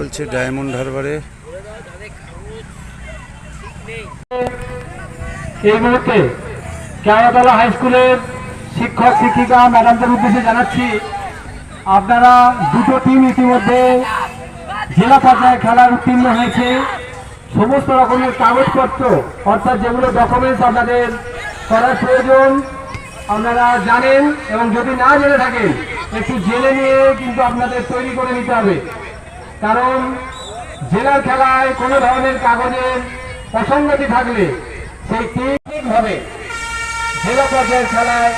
চলছে ডায়মন্ড হারবারে। এই মুহূর্তে কেওড়াতলা হাই স্কুলের শিক্ষক, শিক্ষিকা, ম্যাডামদের উদ্দেশ্যে জানাচ্ছি, আপনারা দুটো টিম ইতিমধ্যে জেলা পর্যায়ে খেলার উত্তীর্ণ হয়েছে। সমস্ত রকমের কাগজপত্র, অর্থাৎ যেগুলো ডকুমেন্টস আপনাদের করার প্রয়োজন, আপনারা জানেন এবং যদি না জেনে থাকেন, একটু জেলে নিয়ে কিন্তু আপনাদের তৈরি করে নিতে হবে। কারণ জেলার খেলায় কোনো ধরনের কাগজের অসঙ্গতি থাকলে সেই টিমভাবে জেলা পর্যায়ের খেলায়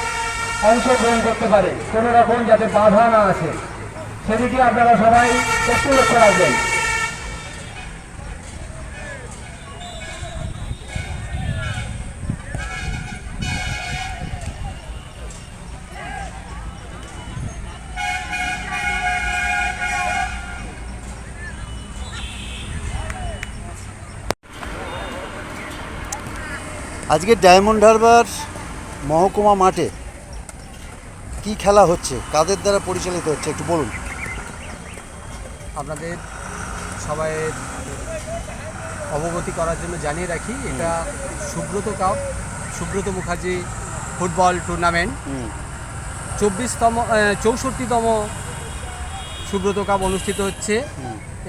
অংশগ্রহণ করতে পারে। কোনো রকম যাতে বাধা না আসে। সেদিকে আপনারা সবাই একটু লক্ষ্য রাখবেন। আজকে ডায়মন্ড হারবার মহকুমা মাঠে কি খেলা হচ্ছে? কাদের দ্বারা পরিচালিত হচ্ছে? একটু বলুন। আপনাদের সবাই অবগতি করার জন্য জানিয়ে রাখি এটা Subroto cup Subroto Mukherjee football tournament. চব্বিশতম চৌষট্টিতম সুব্রত কাপ অনুষ্ঠিত হচ্ছে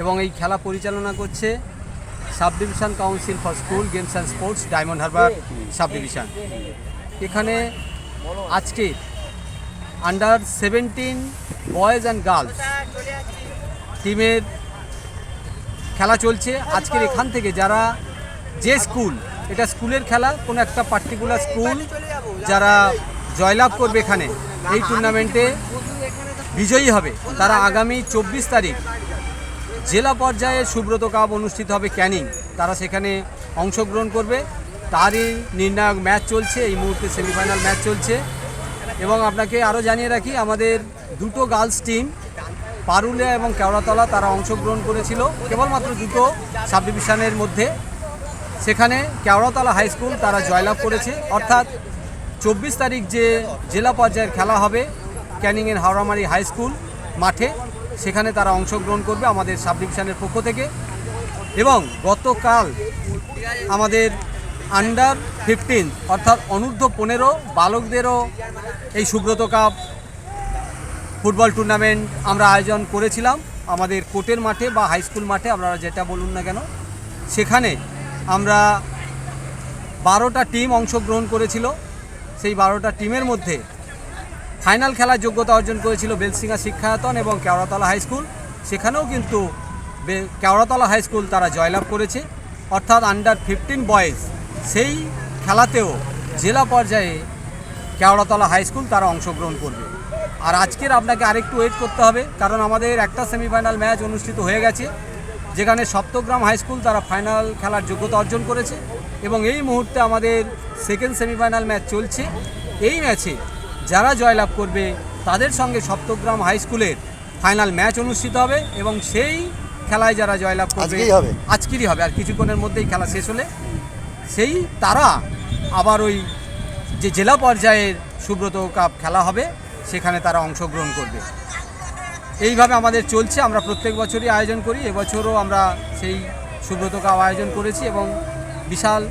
এবং এই খেলা পরিচালনা করছে sub division council for school, games and sports, Diamond Harbour sub division এখানে আজকে under seventeen boys and girls টিমের খেলা চলছে। আজকের এখান থেকে যারা যে স্কুল, এটা স্কুলের খেলা, কোনো একটা পার্টিকুলার স্কুল যারা জয়লাভ করবে এখানে, এই টুর্নামেন্টে বিজয়ী হবে। তারা আগামী চব্বিশ তারিখ জেলা পর্যায়ে সুব্রত কাপ অনুষ্ঠিত হবে ক্যানিং। তারা সেখানে অংশগ্রহণ করবে। তারই নির্ণায়ক ম্যাচ চলছে। এই মুহূর্তে সেমিফাইনাল ম্যাচ চলছে। এবং আপনাকে আরও জানিয়ে রাখি, আমাদের দুটো গার্লস টিম, পারুলিয়া এবং কেওড়াতলা, তারা অংশগ্রহণ করেছিল। কেবলমাত্র দুটো সাব ডিভিশনের মধ্যে। সেখানে কেওড়াতলা হাই স্কুল তারা জয়লাভ করেছে। অর্থাৎ চব্বিশ তারিখ যে জেলা পর্যায়ের খেলা হবে ক্যানিংয়ের হাওড়ামারি হাই স্কুল মাঠে। সেখানে তারা অংশগ্রহণ করবে আমাদের সাব ডিভিশনের পক্ষ থেকে। এবং গতকাল আমাদের আন্ডার ফিফটিন অর্থাৎ অনূর্ধ্ব পনেরো বালকদেরও এই সুব্রত কাপ ফুটবল টুর্নামেন্ট আমরা আয়োজন করেছিলাম। আমাদের কোর্টের মাঠে বা হাই স্কুল মাঠে, আপনারা যেটা বলুন না কেন। সেখানে আমরা বারোটা টিম অংশগ্রহণ করেছিল। সেই বারোটা টিমের মধ্যে ফাইনাল খেলার যোগ্যতা অর্জন করেছিল বেলসিংহা শিক্ষায়তন এবং কেওড়াতলা হাই স্কুল। সেখানেও কিন্তু কেওড়াতলা হাই স্কুল তারা জয়লাভ করেছে। অর্থাৎ আন্ডার ফিফটিন বয়েজ সেই খেলাতেও জেলা পর্যায়ে কেওড়াতলা হাই স্কুল তারা অংশগ্রহণ করবে। আর আজকের আপনাকে আরেকটু ওয়েট করতে হবে, কারণ আমাদের একটা সেমিফাইনাল ম্যাচ অনুষ্ঠিত হয়ে গেছে, যেখানে সপ্তগ্রাম হাই স্কুল তারা ফাইনাল খেলার যোগ্যতা অর্জন করেছে এবং এই মুহূর্তে আমাদের সেকেন্ড সেমিফাইনাল ম্যাচ চলছে। এই ম্যাচে যারা জয়লাভ করবে তাদের সঙ্গে সপ্তগ্রাম হাই স্কুলের ফাইনাল ম্যাচ অনুষ্ঠিত হবে এবং সেই খেলায় যারা জয়লাভ করবে আজকেরই হবে। আর কিছুক্ষণের মধ্যেই খেলা শেষ হলে সেই তারা আবার ওই যে জেলা পর্যায়ের সুব্রত কাপ খেলা হবে সেখানে তারা অংশগ্রহণ করবে। এইভাবে আমাদের চলছে। আমরা প্রত্যেক বছরই আয়োজন করি। এবছরও আমরা সেই সুব্রত কাপ আয়োজন করেছি এবং বিশাল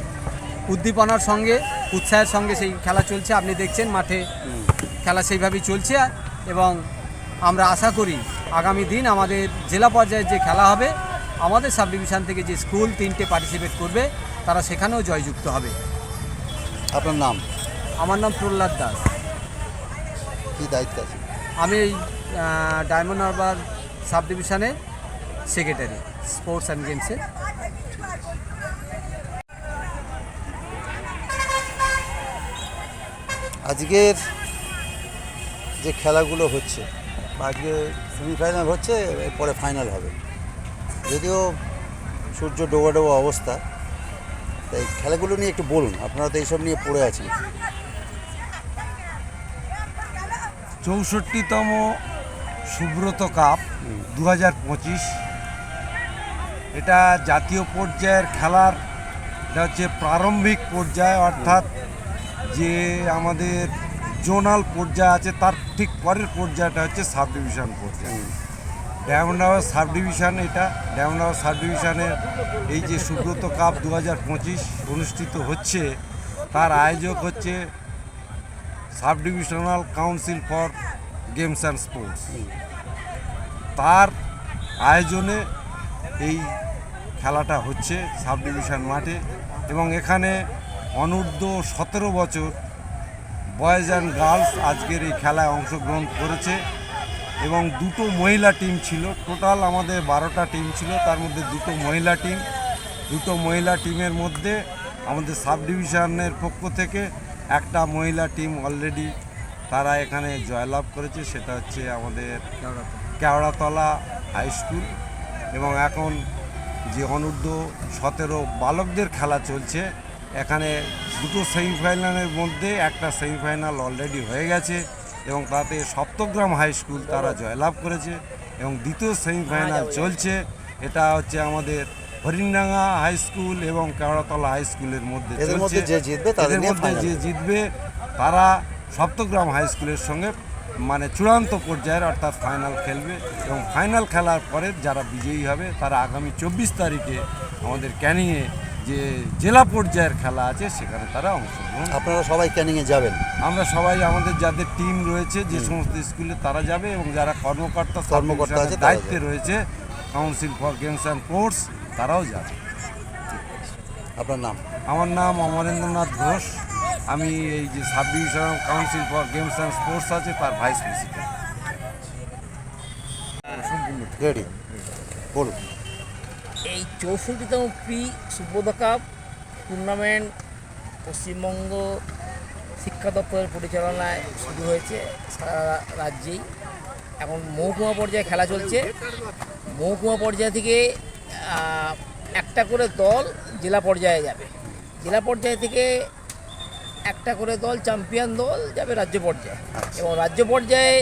উদ্দীপনার সঙ্গে উৎসাহের সঙ্গে সেই খেলা চলছে। আপনি দেখছেন মাঠে খেলা সেইভাবেই চলছে এবং আমরা আশা করি আগামী দিন আমাদের জেলা পর্যায়ে যে খেলা হবে আমাদের সাব ডিভিশন থেকে যে স্কুল তিনটে পার্টিসিপেট করবে তারা সেখানেও জয়যুক্ত হবে। আপনার নাম? আমার নাম প্রহ্লাদ দাস। কি দায়িত্ব আছে আমি এই ডায়মন্ড হারবার সাব ডিভিশনের সেক্রেটারি স্পোর্টস অ্যান্ড গেমসের আজকের যে খেলাগুলো হচ্ছে আজকে সেমিফাইনাল হচ্ছে এরপরে ফাইনাল হবে। যদিও সূর্য ডোবা ডোবা অবস্থা তাই খেলাগুলো নিয়ে একটু বলুন আপনারা তো এইসব নিয়ে পড়ে আছেন। চৌষট্টিতম সুব্রত কাপ দু হাজার পঁচিশ। এটা জাতীয় পর্যায়ের খেলার এটা হচ্ছে প্রারম্ভিক পর্যায় অর্থাৎ যে আমাদের জোনাল পর্যায় আছে, তার ঠিক পরের পর্যায়টা হচ্ছে সাব ডিভিশন পর্যায়। ডায়মন্ড হাওয়ার সাব ডিভিশন এটা, ডায়মন্ড হাওয়ার সাব ডিভিশনের এই যে সুব্রত কাপ দু হাজার পঁচিশ অনুষ্ঠিত হচ্ছে, তার আয়োজক হচ্ছে sub divisional council for games and sports. তার আয়োজনে এই খেলাটা হচ্ছে সাব ডিভিশন মাঠে এবং এখানে অনূর্ধ্ব সতেরো বছর বয়েজ অ্যান্ড গার্লস আজকের এই খেলায় অংশগ্রহণ করেছে এবং দুটো মহিলা টিম ছিল। টোটাল আমাদের বারোটা টিম ছিল, তার মধ্যে দুটো মহিলা টিম। দুটো মহিলা টিমের মধ্যে আমাদের সাব ডিভিশনের পক্ষ থেকে একটা মহিলা টিম অলরেডি তারা এখানে জয়লাভ করেছে, সেটা হচ্ছে আমাদের কেওড়াতলা হাই স্কুল। এবং এখন যে অনূর্ধ্ব সতেরো বালকদের খেলা চলছে এখানে দুটো সেমিফাইনালের মধ্যে একটা সেমিফাইনাল অলরেডি হয়ে গেছে এবং তাতে সপ্তগ্রাম হাই স্কুল তারা জয়লাভ করেছে এবং দ্বিতীয় সেমিফাইনাল চলছে এটা হচ্ছে আমাদের হরিণডাঙ্গা হাই স্কুল এবং কেওড়াতলা হাই স্কুলের মধ্যে চলছে। যে জিতবে তাদের মধ্যে যে জিতবে তারা সপ্তগ্রাম হাই স্কুলের সঙ্গে মানে চূড়ান্ত পর্যায়ের অর্থাৎ ফাইনাল খেলবে এবং ফাইনাল খেলার পরে যারা বিজয়ী হবে তারা আগামী চব্বিশ তারিখে আমাদের ক্যানিংয়ে যে জেলা পর্যায়ের খেলা আছে সেখানে তারা অংশগ্রহণ আপনারা সবাই ক্যানিংয়ে যাবেন? আমরা সবাই আমাদের যাদের টিম রয়েছে যে সমস্ত স্কুলে তারা যাবে এবং যারা কর্মকর্তা কর্মকর্তা আছে দায়িত্বে রয়েছে council for games and sports তারাও যাবে। আপনার নাম? আমার নাম অমরেন্দ্রনাথ ঘোষ। আমি এই যে sub council for games and sports আছে তার ভাইস প্রেসিডেন্ট রেডি বলুন। এই চৌষট্টিতম pre Subrata cup tournament Paschimbanga শিক্ষা দপ্তরের পরিচালনায় শুরু হয়েছে সারা রাজ্যেই। এখন মহকুমা পর্যায়ে খেলা চলছে। মহকুমা পর্যায় থেকে একটা করে দল জেলা পর্যায়ে যাবে। জেলা পর্যায় থেকে একটা করে দল চ্যাম্পিয়ন দল যাবে রাজ্য পর্যায়ে এবং রাজ্য পর্যায়ে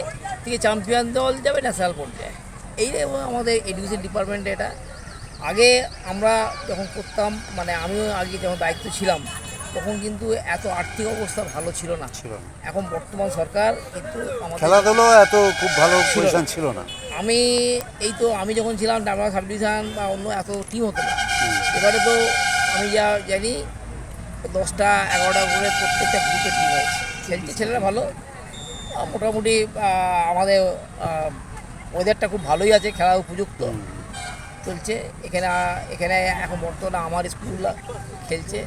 থেকে চ্যাম্পিয়ন দল যাবে ন্যাশনাল পর্যায়ে। এই আমাদের এডুকেশন ডিপার্টমেন্টে এটা আগে আমরা যখন করতাম মানে আমিও আগে যখন দায়িত্ব ছিলাম তখন কিন্তু এত আর্থিক অবস্থা ভালো ছিল না। ছিল। এখন বর্তমান সরকার কিন্তু খেলাধুলো এত খুব ভালো পজিশন ছিল না। আমি এই তো আমি যখন ছিলাম ডাবলা সাব ডিভিশন বা অন্য এত টিম হতো না। এবারে তো আমি যা জানি দশটা এগারোটা করে প্রত্যেকটা গ্রুপের টিম হয়েছে। খেলছে ছেলেরা ভালো। মোটামুটি আমাদের ওয়েদারটা খুব ভালোই আছে খেলা উপযুক্ত। চলছে। এখানে এখানে এখন বর্তমানে আমার স্কুল খেলছে।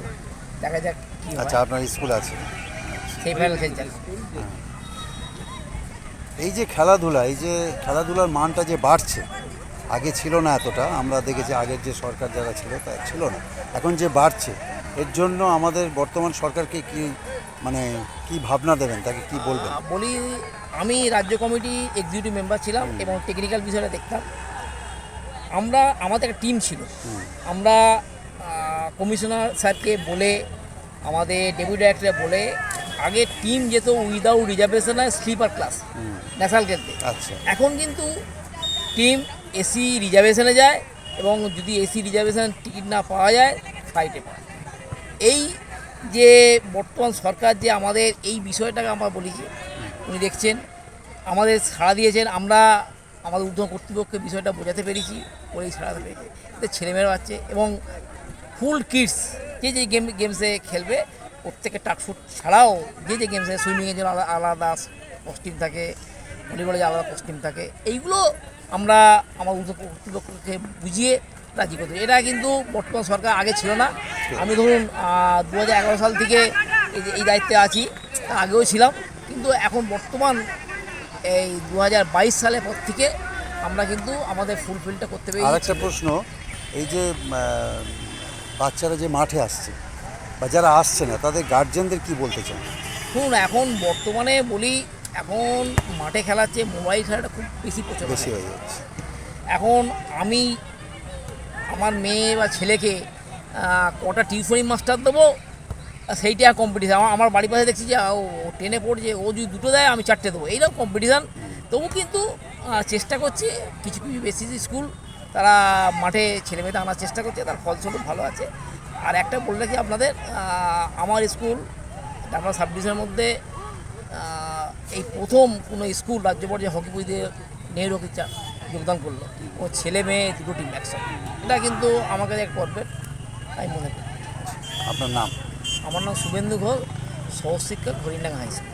দেখা যাক কি আচ্ছা আপনার স্কুল আছে? খেলছে। এই যে খেলাধুলা এই যে খেলাধুলার মানটা যে বাড়ছে আগে ছিল না এতটা। আমরা দেখেছি আগের যে সরকার যারা ছিল তা ছিল না। এখন যে বাড়ছে এর জন্য আমাদের বর্তমান সরকারকে কি মানে কি ভাবনা দেবেন? তাকে কি বলবেন? বলি আমি রাজ্য কমিটি এক্সিকিউটিভ মেম্বার ছিলাম এবং টেকনিক্যাল বিষয়টা দেখতাম। আমরা আমাদের একটা টিম ছিল। আমরা কমিশনার স্যারকে বলে আমাদের ডেপুটি ডাইরেক্টরে বলে আগে টিম যেত উইদাউট রিজার্ভেশন আর স্লিপার ক্লাস ন্যাশনাল খেলতে আচ্ছা। এখন কিন্তু টিম এসি রিজার্ভেশনে যায় এবং যদি এসি রিজার্ভেশন টিকিট না পাওয়া যায় ফ্লাইটে পায় এই যে বর্তমান সরকার যে আমাদের এই বিষয়টাকে আমরা বলি যে উনি দেখছেন আমাদের সাড়া দিয়েছেন আমরা আমাদের ঊর্ধ্ব কর্তৃপক্ষের বিষয়টা বোঝাতে পেরেছি ওই সাড়াতে পেরেছি। এতে ছেলেমেয়েরা আছে এবং ফুল কিডস যে যে গেম গেমসে খেলবে, প্রত্যেকে টাকফুট ছাড়াও যে যে গেমসে সুইমিংয়ের জন্য আলাদা আলাদা কস্টিউম থাকে ভলিবলের যে আলাদা কস্টিউম থাকে, এইগুলো আমরা আমার ঊর্ধ্ব কর্তৃপক্ষকে বুঝিয়ে রাজি করতে এটা কিন্তু বর্তমান সরকার আগে ছিল না। আমি ধরুন দু হাজার এগারো সাল থেকে এই দায়িত্বে আছি আগেও ছিলাম। কিন্তু এখন বর্তমান এই দু হাজার বাইশ সালের পর থেকে আমরা কিন্তু আমাদের ফুলফিলটা করতে আর পেরেছি। একটা প্রশ্ন এই যে বাচ্চারা যে মাঠে আসছে বা যারা আসছে না তাদের গার্জেনদের কি বলতে চান? শুনুন এখন বর্তমানে বলি এখন মাঠে খেলার চেয়ে মোবাইল খেলাটা খুব বেশি প্রচলন বেশি হয়ে যাচ্ছে। এখন আমি আমার মেয়ে বা ছেলেকে কটা টিউশনি মাস্টার দেবো? সেইটা কম্পিটিশান আমার আমার বাড়ির পাশে দেখছি যে, ও টেনে পড়ছে, ও যদি দুটো দেয়, আমি চারটে দেবো। এইরকম কম্পিটিশান তবু কিন্তু চেষ্টা করছি, কিছু কিছু বেশি স্কুল তারা মাঠে ছেলেমেয়েদের আনার চেষ্টা করছে, তার ফলস্বরূপ ভালো আছে। আর একটা বলে রাখি আপনাদের আমার স্কুল আমরা সাব ডিভিশনের মধ্যে এই প্রথম কোনো স্কুল রাজ্য পর্যায়ে হকি বইতে নেহেরু হকি যোগদান করল। ও ছেলে মেয়ে দুটো টিম একসাথে এটা কিন্তু আমার কাছে এক গর্বের, তাই মনে করি। আপনার নাম? আমার নাম শুভেন্দু ঘোষ সহশিক্ষক হরিণডাঙ্গা হাই স্কুল।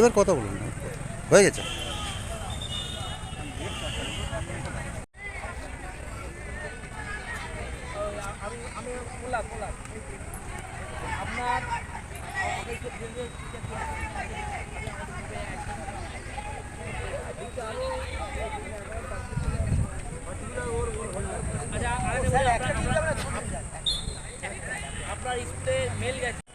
এবার কথা বলুন। হয়ে গেছে? আপনার স্কুলে মেল গেছে